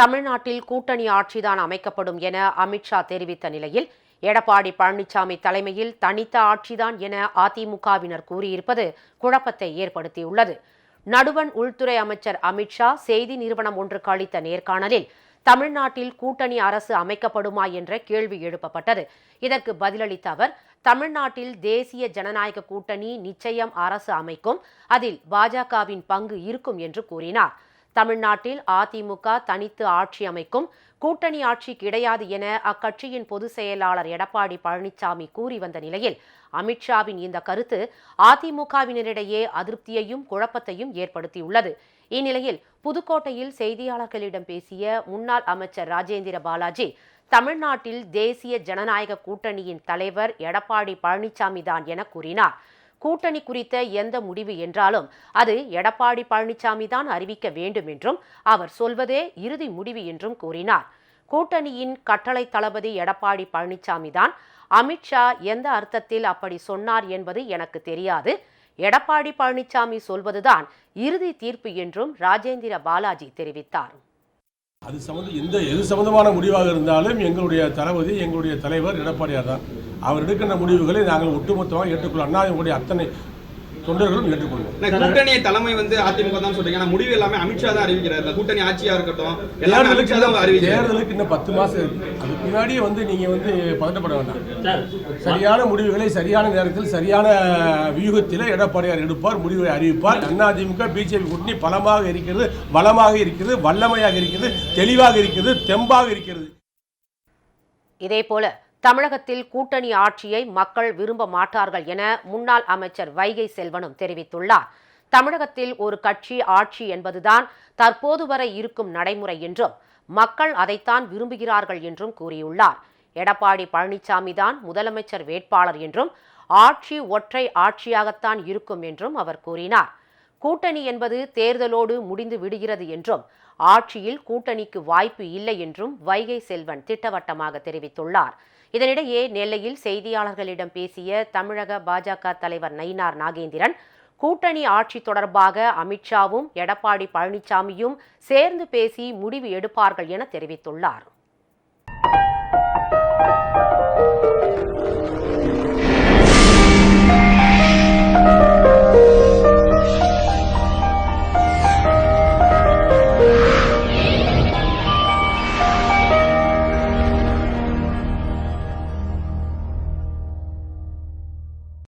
தமிழ்நாட்டில் கூட்டணி ஆட்சிதான் அமைக்கப்படும் என அமித்ஷா தெரிவித்த நிலையில் எடப்பாடி பழனிசாமி தலைமையில் தனித்த ஆட்சிதான் என அதிமுகவினர் கூறியிருப்பது குழப்பத்தை ஏற்படுத்தியுள்ளது. நடுவன் உள்துறை அமைச்சர் அமித்ஷா செய்தி நிறுவனம் ஒன்றுக்கு அளித்த நேர்காணலில் தமிழ்நாட்டில் கூட்டணி அரசு அமைக்கப்படுமா என்ற கேள்வி எழுப்பப்பட்டது. இதற்கு பதிலளித்த அவர் தமிழ்நாட்டில் தேசிய ஜனநாயக கூட்டணி நிச்சயம் அரசு அமைக்கும் அதில் பாஜகவின் பங்கு இருக்கும் என்று கூறினார். தமிழ்நாட்டில் அதிமுக தனித்து ஆட்சி அமைக்கும் கூட்டணி ஆட்சி கிடையாது என அக்கட்சியின் பொதுச் செயலாளர் எடப்பாடி பழனிசாமி கூறி வந்த நிலையில் அமித்ஷாவின் இந்த கருத்து அதிமுகவினரிடையே அதிருப்தியையும் குழப்பத்தையும் ஏற்படுத்தியுள்ளது. இந்நிலையில் புதுக்கோட்டையில் செய்தியாளர்களிடம் பேசிய முன்னாள் அமைச்சர் ராஜேந்திர பாலாஜி தமிழ்நாட்டில் தேசிய ஜனநாயக கூட்டணியின் தலைவர் எடப்பாடி பழனிசாமி தான் என கூறினார். கூட்டணி குறித்த எந்த முடிவு என்றாலும் அது எடப்பாடி பழனிசாமி தான் அறிவிக்க வேண்டும் என்றும் அவர் சொல்வதே இறுதி முடிவு என்றும் கூறினார். கூட்டணியின் கட்டளை தளபதி எடப்பாடி பழனிசாமி தான் அமித்ஷா எந்த அர்த்தத்தில் அப்படி சொன்னார் என்பது எனக்கு தெரியாது. எடப்பாடி பழனிசாமி சொல்வதுதான் இறுதி தீர்ப்பு என்றும் ராஜேந்திர பாலாஜி தெரிவித்தார். அது சம்மந்த எந்த எது சம்பந்தமான முடிவாக இருந்தாலும் எங்களுடைய தளபதி எங்களுடைய தலைவர் எடப்பாடியார் தான். அவர் எடுக்கின்ற முடிவுகளை நாங்கள் ஒட்டுமொத்தமாக ஏற்றுக்கொள்ள அண்ணா எங்களுடைய அத்தனை தொண்டர்களும் ஏற்றுக்கொள்வோம். கூட்டணி தலைமை வந்து அதிமுக தான் சொல்றீங்க. ஆனா முடிவு எல்லாமே அமித்ஷா தான் அறிவிக்கிறார். கூட்டணி ஆட்சியா இருக்கட்டும் எல்லாமே தேர்தலுக்கு அமித்ஷா தான் தேர்தலுக்கு இன்னும் பத்து மாசம் இருக்கு. அதுக்கு முன்னாடியே வந்து நீங்க வந்து பதட்டப்பட வேண்டாம். சரியான முடிவுகளை சரியான நேரத்தில் சரியான வியூகத்தில் எடப்பாடியார் எடுப்பார் முடிவை அறிவிப்பார். அதிமுக பிஜேபி கூட்டணி பலமாக இருக்கிறது பலமாக இருக்கிறது வல்லமையாக இருக்கிறது தெளிவாக இருக்கிறது தெம்பாக இருக்கிறது. இதேபோல தமிழகத்தில் கூட்டணி ஆட்சியை மக்கள் விரும்ப மாட்டார்கள் என முன்னாள் அமைச்சர் வைகை செல்வனும் தெரிவித்துள்ளார். தமிழகத்தில் ஒரு கட்சி ஆட்சி என்பதுதான் தற்போது வரை இருக்கும் நடைமுறை என்றும் மக்கள் அதைத்தான் விரும்புகிறார்கள் என்றும் கூறியுள்ளார். எடப்பாடி பழனிசாமி தான் முதலமைச்சர் வேட்பாளர் என்றும் ஆட்சி ஒற்றை ஆட்சியாகத்தான் இருக்கும் என்றும் அவர் கூறினார். கூட்டணி என்பது தேர்தலோடு முடிந்து விடுகிறது என்றும் ஆட்சியில் கூட்டணிக்கு வாய்ப்பு இல்லை என்றும் வைகை செல்வன் திட்டவட்டமாக தெரிவித்துள்ளார். இதனிடையே நெல்லையில் செய்தியாளர்களிடம் பேசிய தமிழக பாஜக தலைவர் நயினார் நாகேந்திரன் கூட்டணி ஆட்சி தொடர்பாக அமித்ஷாவும் எடப்பாடி பழனிசாமியும் சேர்ந்து பேசி முடிவு எடுப்பார்கள் என தெரிவித்துள்ளார்.